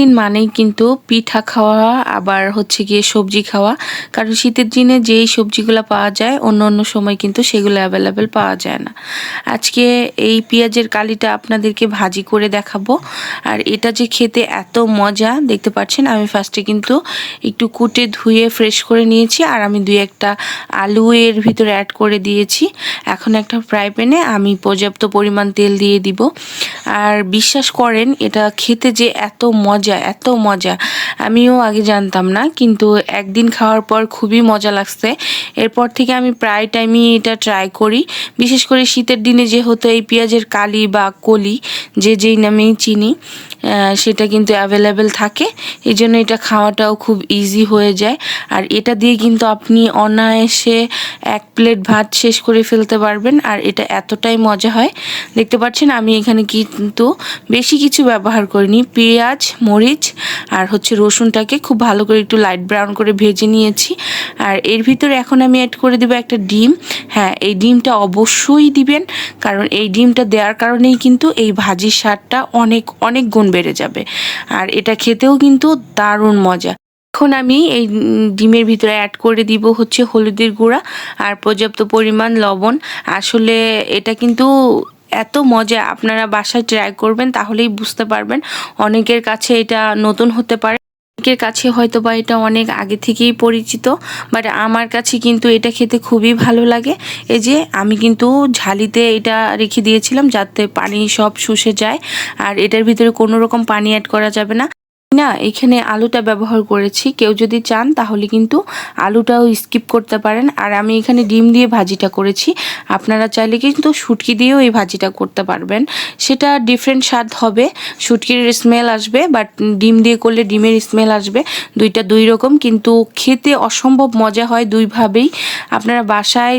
দিন মানেই কিন্তু পিঠা খাওয়া, আবার হচ্ছে গিয়ে সবজি খাওয়া। কারণ শীতের দিনে যেই সবজিগুলো পাওয়া যায়, অন্য অন্য সময় কিন্তু সেগুলো অ্যাভেলেবেল পাওয়া যায় না। আজকে এই পেঁয়াজের কালিটা আপনাদেরকে ভাজি করে দেখাবো। আর এটা যে খেতে এত মজা, দেখতে পাচ্ছেন? আমি ফার্স্টে কিন্তু একটু কুটে ধুয়ে ফ্রেশ করে নিয়েছি, আর আমি দুই একটা আলু এর ভিতরে অ্যাড করে দিয়েছি। এখন একটা ফ্রাই প্যানে আমি পর্যাপ্ত পরিমাণ তেল দিয়ে দিব। আর বিশ্বাস করেন, এটা খেতে যে এত মজা এত মজা। আমিও আগে জানতাম না, কিন্তু একদিন খাওয়ার পর খুবই মজা লাগছে। এরপর থেকে আমি প্রায় টাইমই এটা ট্রাই করি। বিশেষ করে শীতের দিনে যেহেতু এই পেঁয়াজের কালি বা কলি, যে যেই নামেই চিনি সেটা কিন্তু অ্যাভেলেবেল থাকে। এই জন্য এটা খাওয়াটাও খুব ইজি হয়ে যায়। আর এটা দিয়ে কিন্তু আপনি অনায়াসে এক প্লেট ভাত শেষ করে ফেলতে পারবেন। আর এটা এতটাই মজা হয়। দেখতে পাচ্ছেন, আমি এখানে কিন্তু বেশি কিছু ব্যবহার করিনি। পেঁয়াজ, মরিচ আর হচ্ছে রসুনটাকে খুব ভালো করে একটু লাইট ব্রাউন করে ভেজে নিয়েছি। আর এর ভিতরে এখন আমি অ্যাড করে দেবো একটা ডিম। হ্যাঁ এই ডিমটা অবশ্যই দিবেন, কারণ এই ডিমটা দেওয়ার কারণেই কিন্তু এই ভাজির স্বাদটা অনেক অনেক গুণ বেড়ে যাবে। আর এটা খেতেও কিন্তু দারুণ মজা। এখন আমি এই ডিমের ভিতরে অ্যাড করে দিব হচ্ছে হলুদের গুঁড়া আর পর্যাপ্ত পরিমাণ লবণ। আসলে এটা কিন্তু এত মজা, আপনারা বাসায় ট্রাই করবেন তাহলেই বুঝতে পারবেন। অনেকের কাছে এটা নতুন হতে পারে। অনেকের কাছে হয়তো বা এটা অনেক আগে থেকেই পরিচিত বাট আমার কাছে কিন্তু এটা খেতে খুবই ভালো লাগে। এই যে আমি কিন্তু ঝালিতে এটা রেখে দিয়েছিলাম যাতে পানি সব শুষে যায়, আর এটার ভিতরে কোনো রকম পানি অ্যাড করা যাবে না। না, এখানে আলুটা ব্যবহার করেছি। কেউ যদি চান, তাহলে কিন্তু আলুটাও স্কিপ করতে পারেন। আর আমি এখানে ডিম দিয়ে ভাজিটা করেছি। আপনারা চাইলে কিন্তু শুটকি দিয়েও এই ভাজিটা করতে পারবেন। সেটা ডিফারেন্ট স্বাদ হবে। শুটকির স্মেল আসবে বাট ডিম দিয়ে করলে ডিমের স্মেল আসবে। দুইটা দুই রকম, কিন্তু খেতে অসম্ভব মজা হয় দুইভাবেই। আপনারা বাসায়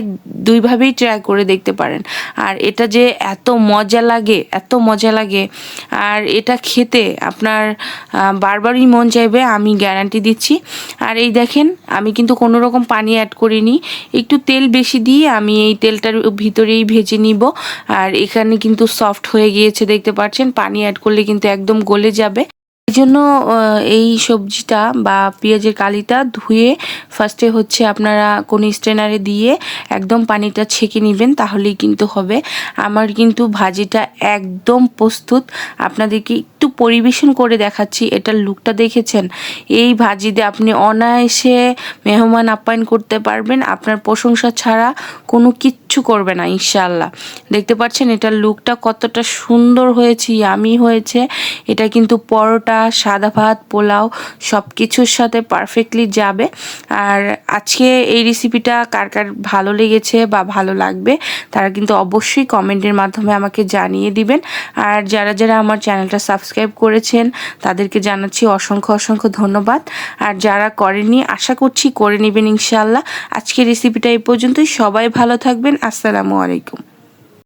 দুইভাবেই ট্রাই করে দেখতে পারেন। আর এটা যে এত মজা লাগে, এত মজা লাগে। আর এটা খেতে আপনার বারবারই মন চাইবে, আমি গ্যারান্টি দিচ্ছি। আর এই দেখেন, আমি কিন্তু কোনো রকম পানি অ্যাড করিনি। একটু তেল বেশি দিয়ে আমি এই তেলটার ভিতরেই ভেজে নিব। আর এখানে কিন্তু সফট হয়ে গিয়েছে, দেখতে পাচ্ছেন? পানি অ্যাড করলে কিন্তু একদম গলে যাবে। এই জন্য এই সবজিটা বা পেঁয়াজের কালিটা ধুয়ে ফার্স্টে হচ্ছে আপনারা কোনো স্ট্রেনারে দিয়ে একদম পানিটা ছেঁকে নেবেন, তাহলেই কিন্তু হবে। আমার কিন্তু ভাজিটা একদম প্রস্তুত। আপনাদেরকে একটু পরিবেশন করে দেখাচ্ছি, এটার লুকটা দেখেছেন? এই ভাজিতে আপনি অনায়াসে মেহমান আপ্যায়ন করতে পারবেন। আপনার প্রশংসা ছাড়া কোনো কিচ্ছু করবে না ইনশাল্লাহ দেখতে পাচ্ছেন, এটার লুকটা কতটা সুন্দর হয়েছে আমি হয়েছে। এটা কিন্তু পরোটা, সাদা ভাত, পোলাও সব কিছুর সাথে পারফেক্টলি যাবে। আর আজকে এই রেসিপিটা কার কার ভালো লেগেছে বা ভালো লাগবে, তারা কিন্তু অবশ্যই কমেন্টের মাধ্যমে আমাকে জানিয়ে দিবেন। আর যারা যারা আমার চ্যানেলটা সাবস্ক্রাইব করেছেন, তাদেরকে জানাচ্ছি অসংখ্য অসংখ্য ধন্যবাদ। আর যারা করেনি আশা করছি করে নেবেন ইনশাল্লাহ আজকের রেসিপিটা এই পর্যন্তই। সবাই ভালো থাকবেন। আসসালামু আলাইকুম।